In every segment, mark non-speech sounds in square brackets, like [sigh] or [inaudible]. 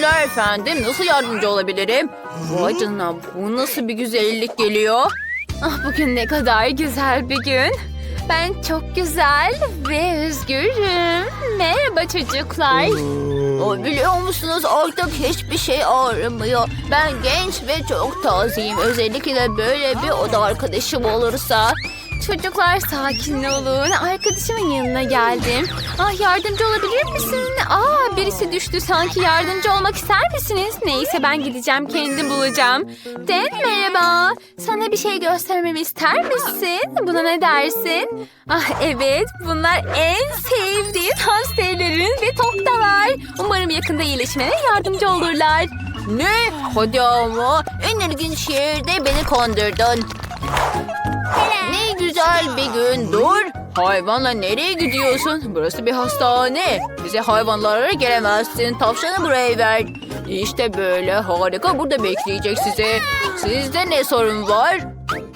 günler efendim. Nasıl yardımcı olabilirim? Vay canına bu nasıl bir güzellik geliyor? Ah bugün ne kadar güzel bir gün. Ben çok güzel ve özgürüm. Merhaba çocuklar. O biliyor musunuz artık hiçbir şey ağrımıyor. Ben genç ve çok tazeyim. Özellikle böyle bir oda arkadaşım olursa. Çocuklar sakin olun. Arkadaşımın yanına geldim. Ah yardımcı olabilir misin? Aa birisi düştü sanki yardımcı olmak ister misiniz? Neyse ben gideceğim kendim bulacağım. Den merhaba. Sana bir şey göstermemi ister misin? Buna ne dersin? Ah evet bunlar en sevdiğim hamsterlerin ve toktalar. Umarım yakında iyileşmene yardımcı olurlar. Ne? Hadi ama en ilginç yerde beni kandırdın. Güzel bir gün dur. Hayvanla nereye gidiyorsun? Burası bir hastane. Bize hayvanlara gelemezsin. Tavşanı buraya ver. İşte böyle harika burada bekleyecek sizi. Sizde ne sorun var?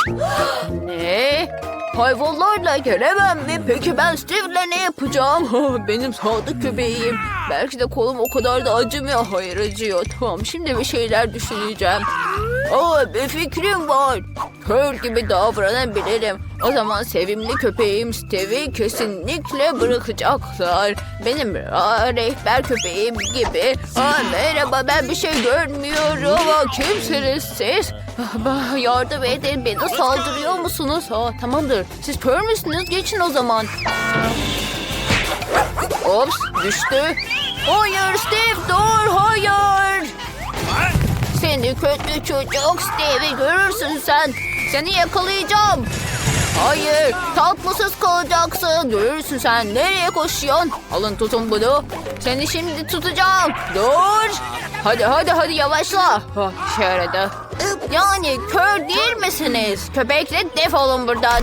[gasps] ne? Hayvanlarla gelemem mi? Peki ben Steve'le ne yapacağım? [laughs] Benim sadık köpeğim. Belki de kolum o kadar da acımıyor. Hayır acıyor. Tamam şimdi bir şeyler düşüneceğim. Aa bir fikrim var. Kör gibi davranabilirim. O zaman sevimli köpeğim Steve'i kesinlikle bırakacaklar. Benim aa, rehber köpeğim gibi. Aa, merhaba ben bir şey görmüyorum. Aa, kimsiniz siz? Ah, Yardım edin beni saldırıyor musunuz? Aa, tamamdır siz kör müsünüz? Geçin o zaman. Ops düştü. Hayır Steve dur hayır. Seni kötü çocuk Steve'i görürsün sen. Seni yakalayacağım. Hayır tatlısız kalacaksın. Görürsün sen nereye koşuyorsun? Alın tutun bunu. Seni şimdi tutacağım. Dur. Hadi hadi hadi yavaşla. Oh. Yani kör değil misiniz? Köpekle defolun buradan.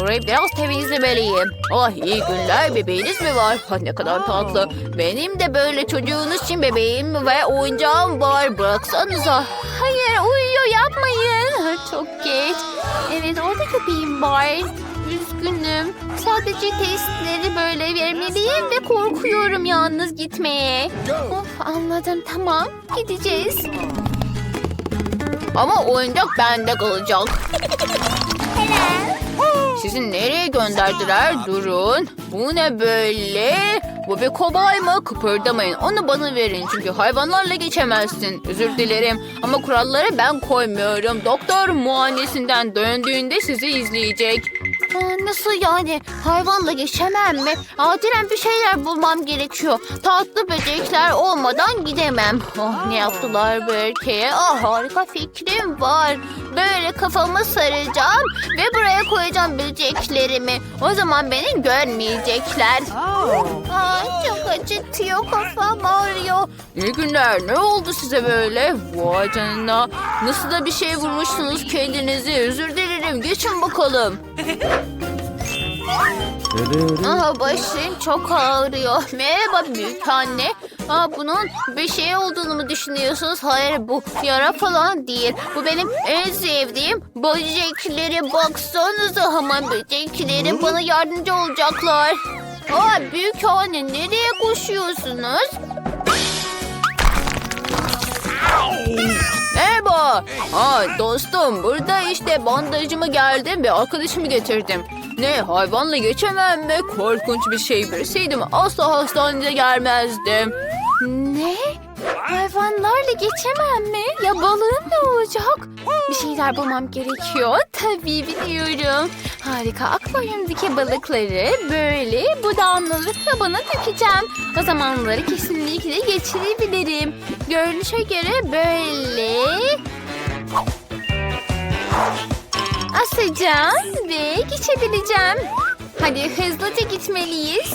Burayı biraz temizlemeliyim. Ah iyi günler bebeğiniz mi var? Ah, ne kadar tatlı. Benim de böyle çocuğunuz için bebeğim ve oyuncağım var. Bıraksanıza. Hayır uyuyor yapmayın. Çok geç. Evet orada köpeğim var. Üzgünüm. Sadece testleri böyle vermeliyim ve korkuyorum yalnız gitmeye. Of anladım tamam gideceğiz. Ama oyuncak bende kalacak. Sizi nereye gönderdiler? Durun. Bu ne böyle? Bu bir kobay mı? Kıpırdamayın. Onu bana verin. Çünkü hayvanlarla geçemezsin. Özür dilerim. Ama kuralları ben koymuyorum. Doktor muayenesinden döndüğünde sizi izleyecek. Aa, nasıl yani? Hayvanla geçemem mi? Acilen bir şeyler bulmam gerekiyor. Tatlı böcekler olmadan gidemem. Oh, ne yaptılar bu erkeğe? Ah, harika fikrim var. Böyle kafamı saracağım ve böceklerimi. O zaman beni görmeyecekler. Aa, çok acıtıyor kafam ağrıyor. İyi günler. Ne oldu size böyle? Vay canına. Nasıl da bir şey vurmuşsunuz kendinizi. Özür dilerim. Geçin bakalım. [laughs] Aha başım çok ağrıyor. Merhaba büyük anne. Aa, bunun bir şey olduğunu mu düşünüyorsunuz? Hayır bu yara falan değil. Bu benim en sevdiğim böcekleri. Baksanıza hamam böcekleri bana yardımcı olacaklar. Aa, büyük anne nereye koşuyorsunuz? Merhaba. Aa, dostum burada işte bandajımı geldim ve arkadaşımı getirdim. Ne hayvanla geçemem mi? Korkunç bir şey bilseydim asla hastaneye gelmezdim. Hayvanlarla geçemem mi? Ya balığım ne olacak? Bir şeyler bulmam gerekiyor. Tabii biliyorum. Harika akvaryumdaki balıkları böyle bu damlalık kabına dökeceğim. O zaman onları kesinlikle geçirebilirim. Görünüşe göre böyle asacağım ve geçebileceğim. Hadi hızlıca gitmeliyiz.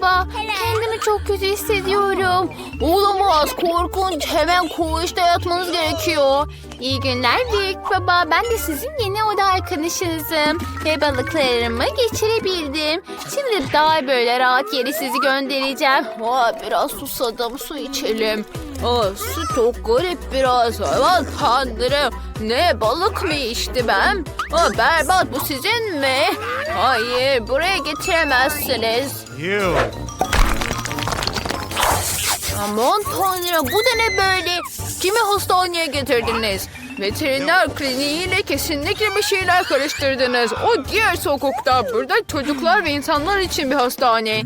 Merhaba. Kendimi çok kötü hissediyorum. Olamaz korkunç. Hemen koğuşta yatmanız gerekiyor. İyi günler büyük baba. Ben de sizin yeni oda arkadaşınızım. Ve balıklarımı geçirebildim. Şimdi daha böyle rahat yere sizi göndereceğim. Aa, biraz susadım su içelim. Aa, su çok garip biraz. Aman tanrım. Ne balık mı içti ben? Aa, berbat bu sizin mi? Hayır buraya getiremezsiniz. You. Aman tanrım bu da ne böyle? Kimi hastaneye getirdiniz? Veteriner kliniğiyle kesinlikle bir şeyler karıştırdınız. O diğer sokakta. Burada çocuklar ve insanlar için bir hastane.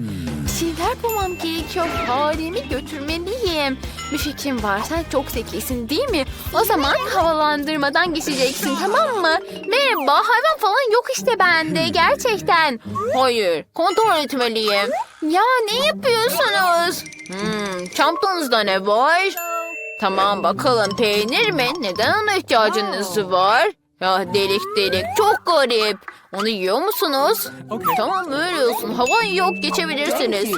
Bir şeyler bulmam gerekiyor. Faremi götürmeliyim. Bir fikrim var. Sen çok zekisin değil mi? O zaman havalandırmadan geçeceksin tamam mı? Merhaba hayvan falan yok işte bende gerçekten. Hayır, kontrol etmeliyim. Ya ne yapıyorsunuz? Hmm, çantanızda ne var? Tamam bakalım peynir mi? Neden ona ihtiyacınız var? Ya delik delik çok garip. Onu yiyor musunuz? Tamam öyle olsun. Hava yok geçebilirsiniz.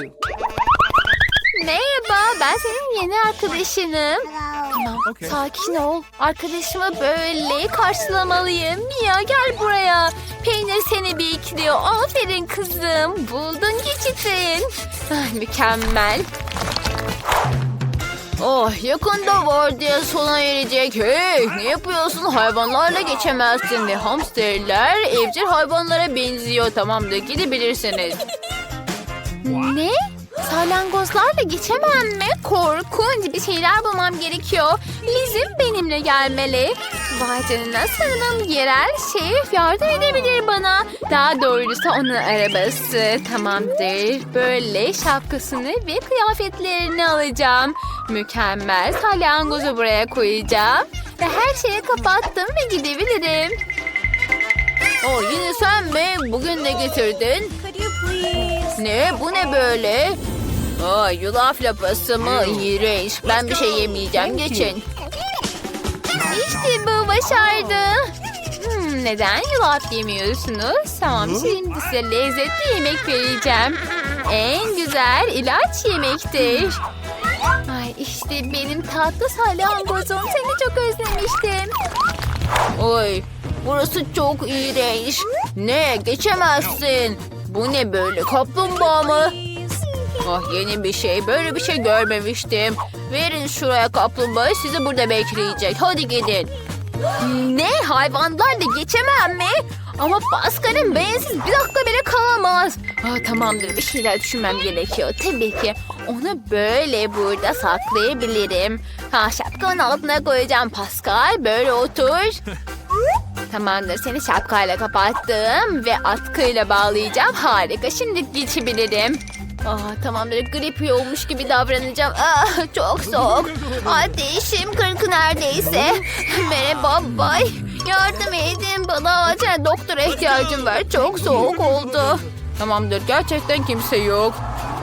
Merhaba ben senin yeni arkadaşınım. Tamam sakin ol. Arkadaşımı böyle karşılamalıyım. Mia gel buraya. Peynir seni bekliyor. Aferin kızım. Buldun geçitin. Ah, mükemmel. Oh yakında var diye sona erecek. Hey ne yapıyorsun? Hayvanlarla geçemezsin ve hamsterler evcil hayvanlara benziyor. Tamamdır gidebilirsiniz. Ne? Salyangozlarla geçemem mi? Korkunç bir şeyler bulmam gerekiyor. Lizim benimle gelmeli. Vay canına sanırım yerel şef yardım edebilir bana. Daha doğrusu onun arabası. Tamamdır. Böyle şapkasını ve kıyafetlerini alacağım. Mükemmel. Salyangozu buraya koyacağım. Ve her şeyi kapattım ve gidebilirim. Oh yine sen mi? Bugün ne getirdin? Ne? Bu ne böyle? Aa, yulaf lapası mı? İğrenç. Ben bir şey yemeyeceğim. Geçin. İşte bu başardı. Hmm, neden yulaf yemiyorsunuz? Tamam şimdi size lezzetli yemek vereceğim. En güzel ilaç yemektir. Ay işte benim tatlı salyangozum. Seni çok özlemiştim. Oy, burası çok iğrenç. Ne? Geçemezsin. Bu ne böyle? Kaplumbağa mı? Ah yeni bir şey. Böyle bir şey görmemiştim. Verin şuraya kaplumbağayı. Sizi burada bekleyecek. Hadi gidin. Ne? Hayvanlarla geçemem mi? Ama Pascal'in beyinsiz bir dakika bile kalamaz. Aa, tamamdır bir şeyler düşünmem gerekiyor. Tabii ki onu böyle burada saklayabilirim. Ha şapkanın altına koyacağım Pascal. Böyle otur. [laughs] Tamamdır seni şapkayla kapattım ve atkıyla bağlayacağım. Harika şimdi geçebilirim. Aa, tamamdır grip olmuş gibi davranacağım. Ah, çok soğuk. Ateşim kırk neredeyse. Merhaba bay. Yardım edin bana acil doktora ihtiyacım var. Çok soğuk oldu. Tamamdır. Gerçekten kimse yok.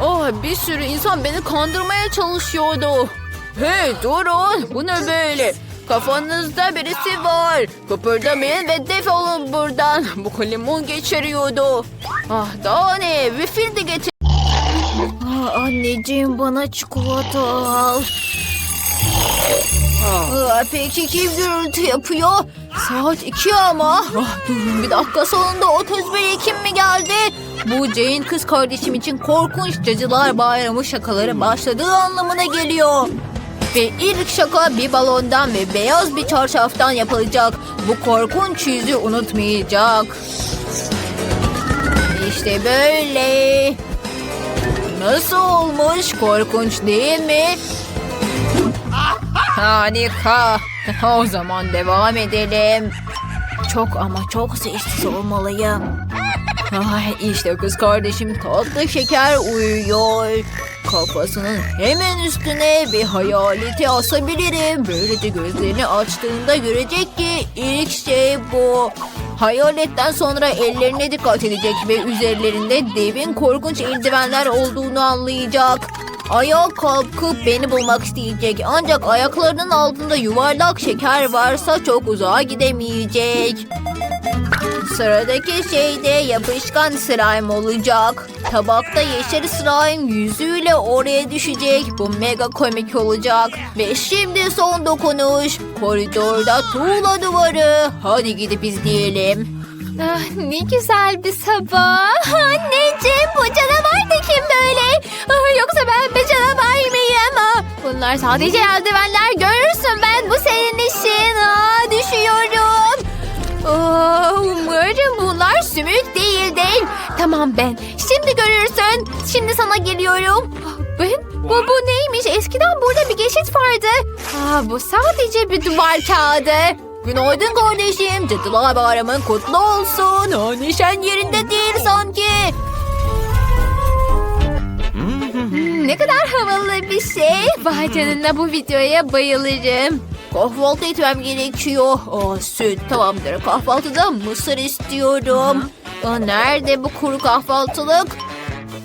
Oh bir sürü insan beni kandırmaya çalışıyordu. Hey durun. Bu ne böyle? Kafanızda birisi var. Kıpırdamayın ve defolun buradan. Bu limon geçiriyordu. Ah daha ne? Bir fil de getir. Ah, anneciğim bana çikolata al. Ah, peki kim gürültü yapıyor? Saat iki ama. Ah, durun bir dakika sonunda 31 Ekim mi geldi? Bu Jane kız kardeşim için korkunç cadılar bayramı şakaları başladığı anlamına geliyor. Ve ilk şaka bir balondan ve beyaz bir çarşaftan yapılacak. Bu korkunç yüzü unutmayacak. İşte böyle. Nasıl olmuş? Korkunç değil mi? Harika. O zaman devam edelim. Çok ama çok sessiz olmalıyım. Ay işte kız kardeşim tatlı şeker uyuyor. Kafasının hemen üstüne bir hayaleti asabilirim. Böylece gözlerini açtığında görecek ki ilk şey bu. Hayaletten sonra ellerine dikkat edecek ve üzerlerinde devin korkunç eldivenler olduğunu anlayacak. Ayağa kalkıp beni bulmak isteyecek. Ancak ayaklarının altında yuvarlak şeker varsa çok uzağa gidemeyecek. Sıradaki şey de yapışkan slime olacak. Tabakta yeşil slime yüzüyle oraya düşecek. Bu mega komik olacak. Ve şimdi son dokunuş. Koridorda tuğla duvarı. Hadi gidip izleyelim. Ah, ne güzel bir sabah. Anneciğim bu canavar da kim böyle? Ah, yoksa ben bir canavar mıyım? Ah, bunlar sadece eldivenler. Görürsün ben bu senin işin. Ah, düşüyorum. Ah, umarım bunlar sümük değil değil. Tamam ben. Şimdi görürsün. Şimdi sana geliyorum. Ah, Bu, bu, bu neymiş? Eskiden burada bir geçit vardı. Aa, bu sadece bir duvar kağıdı. Günaydın kardeşim. Cadılar Bayramın kutlu olsun. Ha, neşen yerinde değil sanki. Hmm, ne kadar havalı bir şey. Vay canına bu videoya bayılırım. Kahvaltı etmem gerekiyor. Aa, süt tamamdır. Kahvaltıda mısır istiyorum. Aa, nerede bu kuru kahvaltılık?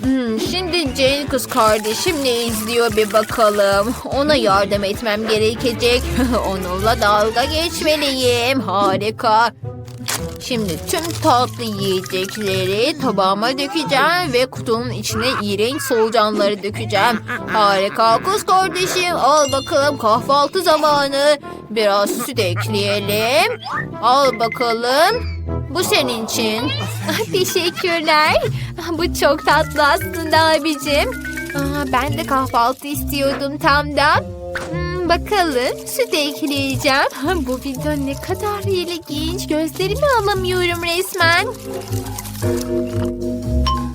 Hmm, şimdi Jane kız kardeşim ne izliyor bir bakalım. Ona yardım etmem gerekecek. [laughs] Onunla dalga geçmeliyim. Harika. Şimdi tüm tatlı yiyecekleri tabağıma dökeceğim ve kutunun içine iğrenç solucanları dökeceğim. Harika kız kardeşim al bakalım kahvaltı zamanı. Biraz süt ekleyelim. Al bakalım. Bu senin için. Ah, Teşekkürler. Ah, Bu çok tatlı aslında abicim. Aa, ben de kahvaltı istiyordum tam da. Hmm, bakalım süt ekleyeceğim. Bu video ne kadar ilginç. Gözlerimi alamıyorum resmen.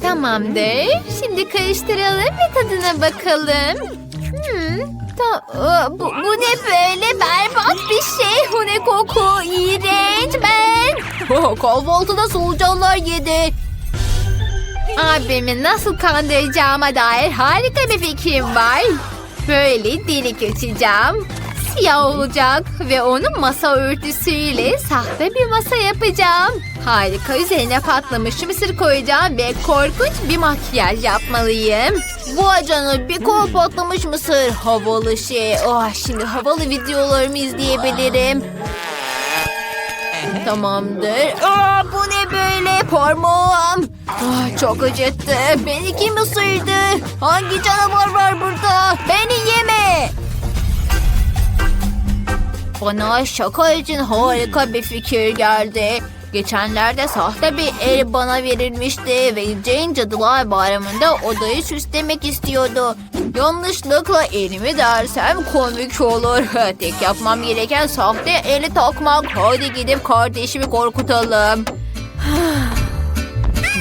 Tamamdır. Şimdi karıştıralım ve tadına bakalım. Hmm, ta- Aa, bu, bu ne böyle berbat bir şey. Bu ne koku. İğrenç ben. [laughs] Kahvaltıda solucanlar yedi. Abimi nasıl kandıracağıma dair harika bir fikrim var. Böyle delik açacağım. Siyah olacak ve onu masa örtüsüyle sahte bir masa yapacağım. Harika üzerine patlamış mısır koyacağım ve korkunç bir makyaj yapmalıyım. Vay canına bir kol patlamış mısır. Havalı şey. Oh, şimdi havalı videolarımı izleyebilirim. Tamamdır. Aa, bu ne böyle parmağım? Ah, çok acıttı. Beni kim ısırdı? Hangi canavar var burada? Beni yeme. Bana şaka için harika bir fikir geldi. Geçenlerde sahte bir el bana verilmişti ve Jane Cadılar Bayramı'nda odayı süslemek istiyordu. Yanlışlıkla elimi dersem komik olur. [laughs] Tek yapmam gereken sahte eli takmak. Hadi gidip kardeşimi korkutalım. [sighs]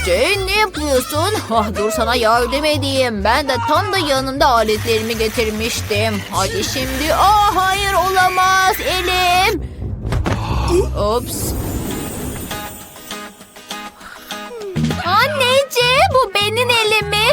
Jane ne yapıyorsun? Ah, dur sana yardım edeyim. Ben de tam da yanımda aletlerimi getirmiştim. Hadi şimdi. Ah hayır olamaz elim. Ops. Anneciğim bu benim elimi.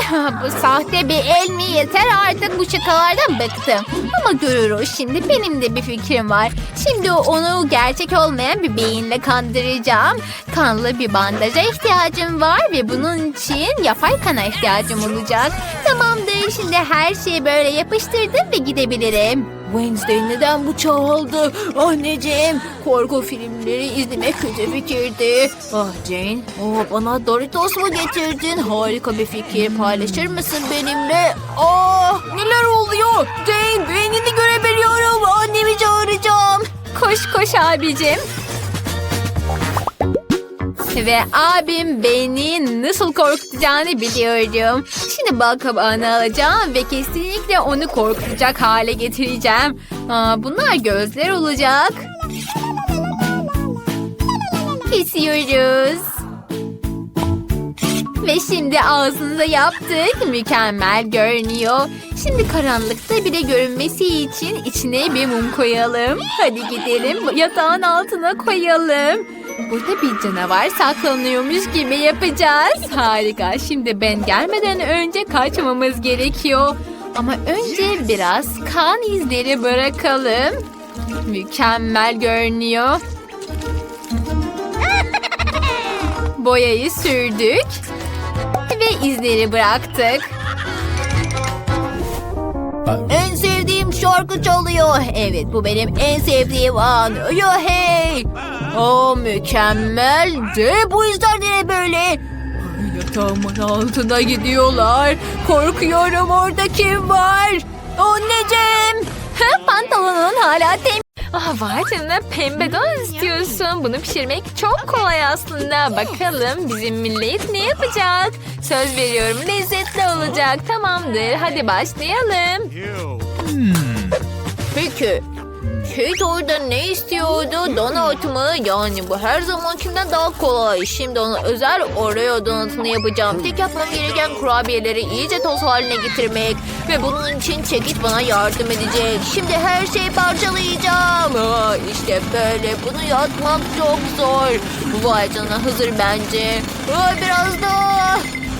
Bu sahte bir el mi yeter artık bu şakalardan bıktım. Ama görürüz şimdi benim de bir fikrim var. Şimdi onu gerçek olmayan bir beyinle kandıracağım. Kanlı bir bandaja ihtiyacım var ve bunun için yapay kana ihtiyacım olacak. Tamamdır şimdi her şeyi böyle yapıştırdım ve gidebilirim. Wednesday neden bıçağı aldı? Anneciğim korku filmleri izlemek kötü fikirdi. Ah Jane oh, bana Doritos mu getirdin? Harika bir fikir paylaşır mısın benimle? Ah neler oluyor? Jane beynini görebiliyorum. Annemi çağıracağım. Koş koş abicim. Ve abim beni nasıl korkutacağını biliyorum. Şimdi bal kabağını alacağım ve kesinlikle onu korkutacak hale getireceğim. Aa, bunlar gözler olacak. Kesiyoruz. Ve şimdi ağzını da yaptık. Mükemmel görünüyor. Şimdi karanlıkta bile görünmesi için içine bir mum koyalım. Hadi gidelim yatağın altına koyalım. Burada bir canavar saklanıyormuş gibi yapacağız. Harika. Şimdi ben gelmeden önce kaçmamız gerekiyor. Ama önce biraz kan izleri bırakalım. Mükemmel görünüyor. [laughs] Boyayı sürdük ve izleri bıraktık. En sevdiğim şarkı çalıyor. Evet bu benim en sevdiğim an. Yo hey. Oh mükemmel. De bu izler de böyle? Yatağımın altına gidiyorlar. Korkuyorum orada kim var? Anneciğim. Pantolonun hala tem... Ah vay canına pembe don istiyorsun. Bunu pişirmek çok kolay aslında. Bakalım bizim millet ne yapacak? Söz veriyorum lezzetli olacak. Tamamdır hadi başlayalım. Peki. Kate orada ne istiyordu? Donut mu? Yani bu her zamankinden daha kolay. Şimdi ona özel Oreo donutunu yapacağım. Tek yapmam gereken kurabiyeleri iyice toz haline getirmek. Ve bunun için çekiç bana yardım edecek. Şimdi her şeyi parçalayacağım. Aa, işte böyle. Bunu yapmak çok zor. Bu vay canına hazır bence. Aa, biraz daha.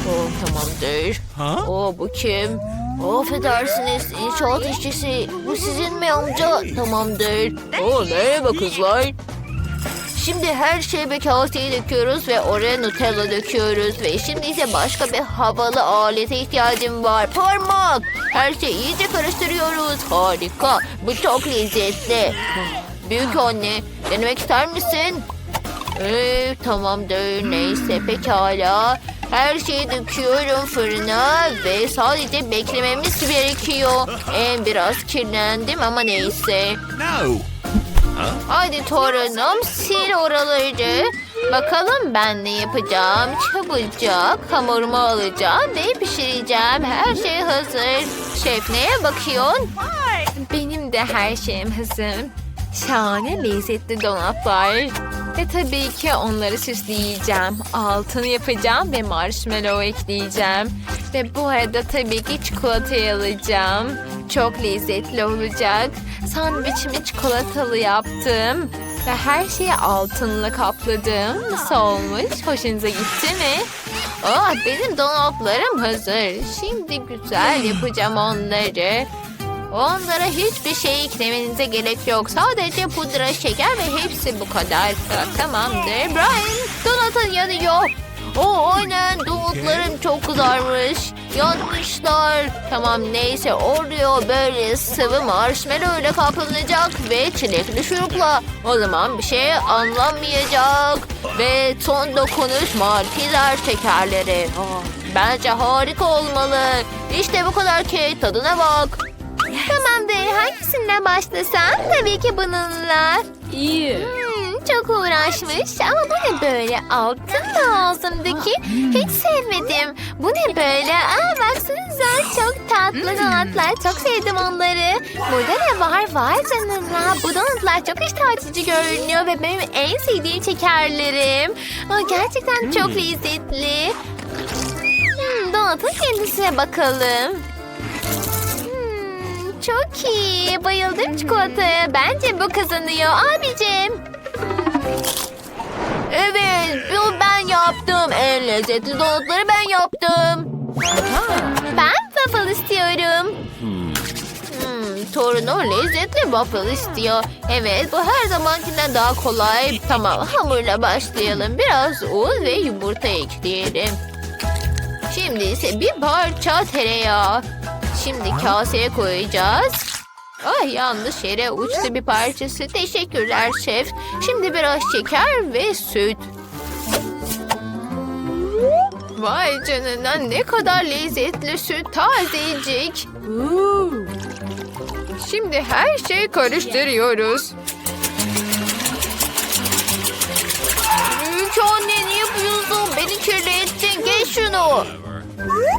Oh, tamamdır. Oo, bu kim? Affedersiniz inşaat işçisi. Bu sizin mi amca? Tamamdır. Oo, merhaba kızlar. Şimdi her şeyi bir kaseye döküyoruz ve oraya Nutella döküyoruz. Ve şimdi ise başka bir havalı alete ihtiyacım var. Parmak. Her şeyi iyice karıştırıyoruz. Harika. Bu çok lezzetli. Büyük anne denemek ister misin? Ee, tamamdır. Neyse pekala. Her şeyi döküyorum fırına ve sadece beklememiz gerekiyor. En biraz kirlendim ama neyse. No. Hadi torunum sil oraları. Bakalım ben ne yapacağım. Çabucak hamurumu alacağım ve pişireceğim. Her şey hazır. Şef neye bakıyorsun? Benim de her şeyim hazır. Şahane lezzetli donatlar. Ve tabii ki onları süsleyeceğim. Altını yapacağım ve marshmallow ekleyeceğim. Ve bu arada tabii ki çikolatayı alacağım. Çok lezzetli olacak. Sandviçimi çikolatalı yaptım. Ve her şeyi altınla kapladım. Nasıl olmuş? Hoşunuza gitti mi? Ah benim donatlarım hazır. Şimdi güzel yapacağım onları. Onlara hiçbir şey eklemenize gerek yok. Sadece pudra, şeker ve hepsi bu kadar. Tamamdır. Brian, donatın yanıyor. O aynen donutlarım çok kızarmış. Yanmışlar. Tamam neyse Oreo böyle sıvı marshmallow ile kaplanacak ve çilekli şurupla. O zaman bir şey anlamayacak. Ve son dokunuş markizer şekerleri. Ah, bence harika olmalı. İşte bu kadar Kate tadına bak. Tamamdır. Hangisinden başlasam? Tabii ki bununla. İyi. Hmm, çok uğraşmış ama bu ne böyle altın da ağzımdaki hiç sevmedim. Bu ne böyle? Aa baksanıza çok tatlı donatlar çok sevdim onları. Burada ne var? Var canına. Bu donatlar çok iştah açıcı görünüyor ve benim en sevdiğim şekerlerim. Aa, gerçekten çok lezzetli. Hmm, donatın kendisine bakalım. Çok iyi. Bayıldım çikolataya. Bence bu kazanıyor abicim. Evet, ben yaptım. En lezzetli donutları ben yaptım. Ben waffle istiyorum. Hmm, torunu lezzetli waffle istiyor. Evet, bu her zamankinden daha kolay. Tamam, hamurla başlayalım. Biraz un ve yumurta ekleyelim. Şimdi ise bir parça tereyağı. Şimdi kaseye koyacağız. Ay yanlış yere uçtu bir parçası. Teşekkürler şef. Şimdi biraz şeker ve süt. Vay canına ne kadar lezzetli süt tazecik. Şimdi her şeyi karıştırıyoruz. Büyük anne ne yapıyorsun? Beni kirlettin. Şunu.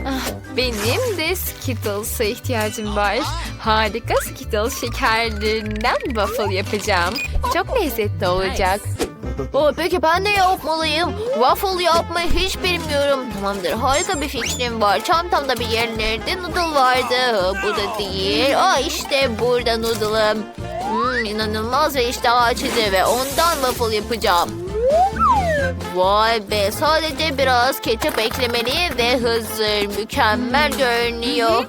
Ah, benim de Skittles'a ihtiyacım var. Harika Skittles şekerlerinden waffle yapacağım. Çok lezzetli olacak. Oo, peki ben ne yapmalıyım? Waffle yapmayı hiç bilmiyorum. Tamamdır harika bir fikrim var. Çantamda bir yerlerde noodle vardı. Bu da değil. Aa işte burada noodle'ım. Hmm, inanılmaz ve iştah açıcı ve ondan waffle yapacağım. Vay be sadece biraz ketçap eklemeli ve hazır. Mükemmel görünüyor.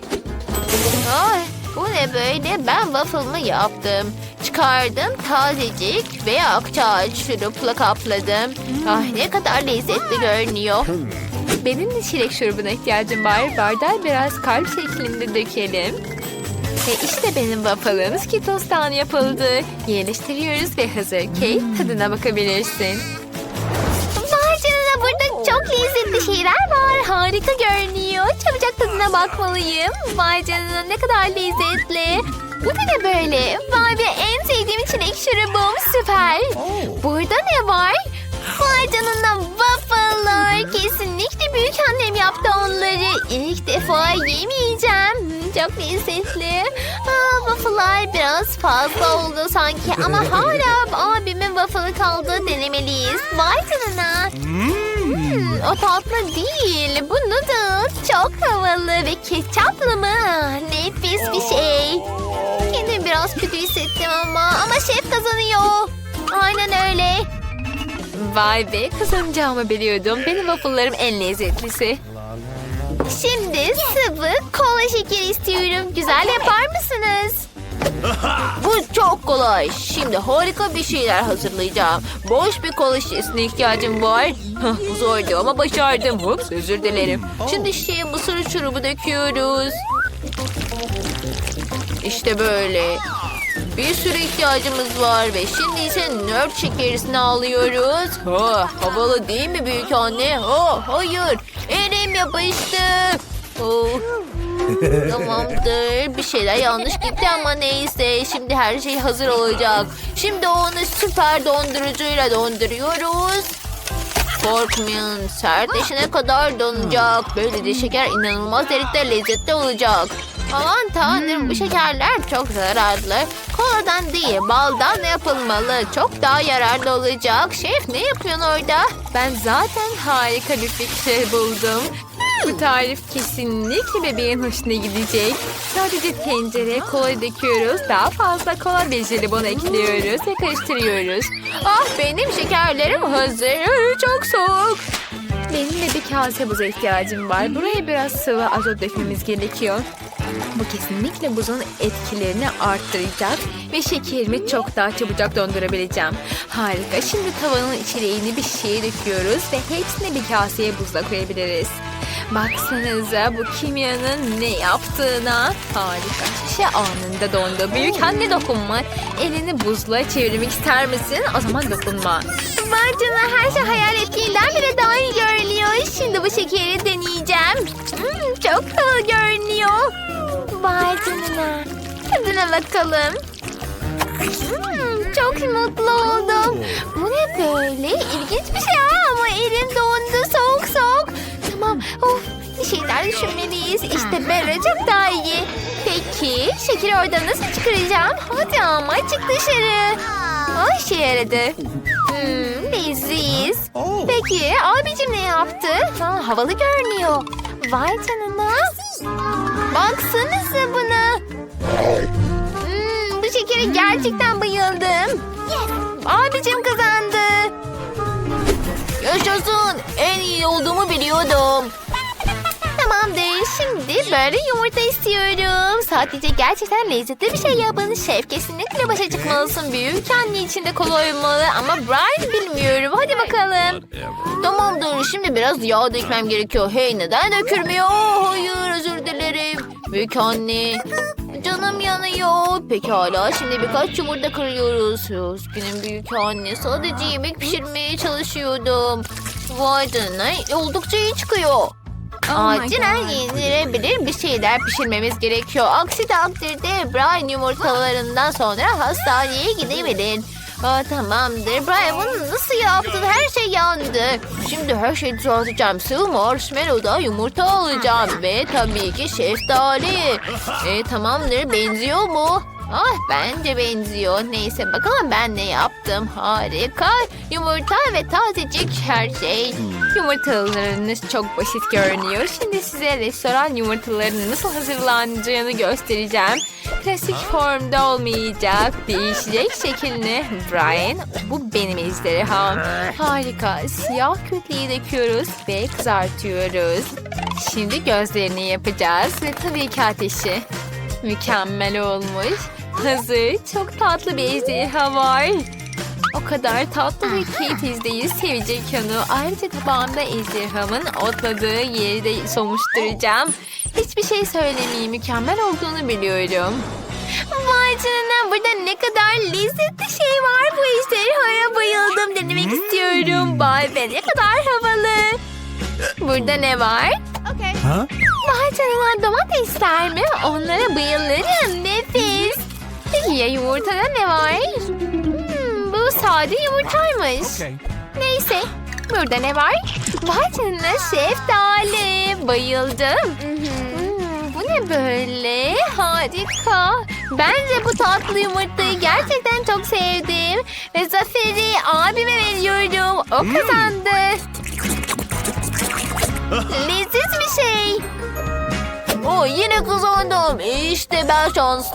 Ay, bu ne böyle? Ben waffle'ımı yaptım. Çıkardım tazecik ve akçaağaç şurupla kapladım. Ay ne kadar lezzetli görünüyor. Benim de çilek şurubuna ihtiyacım var. Bardağı biraz kalp şeklinde dökelim. Ve işte benim waffle'ım Skittles'tan yapıldı. Yerleştiriyoruz ve hazır. Kate tadına bakabilirsin. Lezzetli şeyler var. Harika görünüyor. Çabucak tadına bakmalıyım. Vay canına ne kadar lezzetli. Bu da ne böyle? Vay be en sevdiğim çilek şurubum süper. Burada ne var? Vay canına waffle'lar. Kesinlikle büyük annem yaptı onları. İlk defa yemeyeceğim. Çok lezzetli. Aa, waffle'lar biraz fazla oldu sanki ama [laughs] hala abimin waffle'ı kaldı denemeliyiz. Vay canına. Hmm, o tatlı değil. Bu noodle çok havalı ve ketçaplı mı? Nefis bir şey. Kendimi biraz kötü hissettim ama ama şef kazanıyor. Aynen öyle. Vay be kazanacağımı biliyordum. Benim waffle'larım en lezzetlisi. Şimdi sıvı kola şekeri istiyorum. Güzel yapar mısınız? Bu çok kolay. Şimdi harika bir şeyler hazırlayacağım. Boş bir kola şişesine ihtiyacım var. Bu zordu ama başardım. Ups, özür dilerim. Şimdi şişeye mısır şurubu döküyoruz. İşte böyle. Bir sürü ihtiyacımız var ve şimdi ise nört şekerisini alıyoruz. Ha, havalı değil mi büyük anne? Ha, hayır. Elim yapıştı. Oh. [laughs] Tamamdır. Bir şeyler yanlış gitti ama neyse. Şimdi her şey hazır olacak. Şimdi onu süper dondurucuyla donduruyoruz. Korkmayın. Sertleşene kadar donacak. Böylece şeker inanılmaz derecede lezzetli olacak. Aman tanrım bu şekerler çok zararlı. Koladan değil baldan yapılmalı. Çok daha yararlı olacak. Şef ne yapıyorsun orada? Ben zaten harika bir fikir buldum. Bu tarif kesinlikle bebeğin hoşuna gidecek. Sadece tencereye kola döküyoruz. Daha fazla kola ve jelibon ekliyoruz ve karıştırıyoruz. Ah benim şekerlerim hazır. Çok soğuk. Benim de bir kase buza ihtiyacım var. Buraya biraz sıvı azot dökmemiz gerekiyor. Bu kesinlikle buzun etkilerini arttıracak ve şekerimi çok daha çabucak dondurabileceğim. Harika. Şimdi tavanın içeriğini bir şeye döküyoruz ve hepsini bir kaseye buzla koyabiliriz. Baksanıza bu kimyanın ne yaptığına. Harika. Şişe anında dondu. Büyük anne dokunma. Elini buzla çevirmek ister misin? O zaman dokunma. Vay canına her şey hayal ettiğinden bile daha iyi görünüyor. Şimdi bu şekeri deneyeceğim. Hmm, çok havalı görünüyor. Vay canına. Tadına bakalım. Hmm, çok mutlu oldum. Bu ne böyle? İlginç bir şey ama elim dondu soğuk soğuk. Of bir şeyler düşünmeliyiz. İşte böyle çok daha iyi. Peki şekeri oradan nasıl çıkaracağım? Hadi ama çık dışarı. Ay işe yaradı. Hmm, leziz. Peki abicim ne yaptı? Ha, havalı görünüyor. Vay canına. Baksanıza buna. Hmm, bu şekere gerçekten bayıldım. Abicim kazandı. Yaşasın. En iyi olduğumu biliyordum. Şimdi böyle yumurta istiyorum. Sadece gerçekten lezzetli bir şey yapın. Şef kesinlikle başa çıkmalısın. Büyük anne içinde kolay olmalı ama Brian bilmiyorum. Hadi bakalım. Tamamdır. Şimdi biraz yağ dökmem gerekiyor. Hey neden dökülmüyor? Oh, hayır özür dilerim. Büyük anne. Canım yanıyor. Pekala şimdi birkaç yumurta kırıyoruz. Üzgünüm büyük anne. Sadece yemek pişirmeye çalışıyordum. Vay canına oldukça iyi çıkıyor. Oh Acilen yenilebilir bir şeyler pişirmemiz gerekiyor. Aksi takdirde Brian yumurtalarından sonra hastaneye gidebilir. Aa, tamamdır. Brian bunu nasıl yaptın? Her şey yandı. Şimdi her şeyi düzelteceğim. Sıvı marshmallow'da yumurta alacağım. Ve tabii ki şeftali. E, tamamdır. Benziyor mu? Ah bence benziyor. Neyse bakalım ben ne yaptım. Harika. Yumurta ve tazecik her şey. Yumurtalarınız çok basit görünüyor. Şimdi size restoran yumurtalarının nasıl hazırlanacağını göstereceğim. Klasik formda olmayacak. Değişecek şeklini. Brian, bu benim ejderham. Harika. Siyah kütleyi döküyoruz ve kızartıyoruz. Şimdi gözlerini yapacağız ve tabii ki ateşi. Mükemmel olmuş. Hazır. Çok tatlı bir ejderha var. O kadar tatlı ve keyifliyiz. Sevecek onu. Ayrıca tabağımda ejderhamın otladığı yeri de somuşturacağım. Hiçbir şey söylemeyeyim. Mükemmel olduğunu biliyorum. Vay canına burada ne kadar lezzetli şey var. Bu ejderhaya bayıldım denemek istiyorum. Vay be ne kadar havalı. Burada ne var? Vay canına domatesler mi? Onlara bayılırım. Nefis. Peki ya yumurtada ne var? Hmm, bu sade yumurtaymış. Neyse. Burada ne var? Vay canına şeftali. Bayıldım. Hmm, bu ne böyle? Harika. Bence bu tatlı yumurtayı gerçekten çok sevdim. Ve zaferi abime veriyorum. O kazandı. Leziz bir şey. Oh yine kazandım. İşte ben şanslıyım.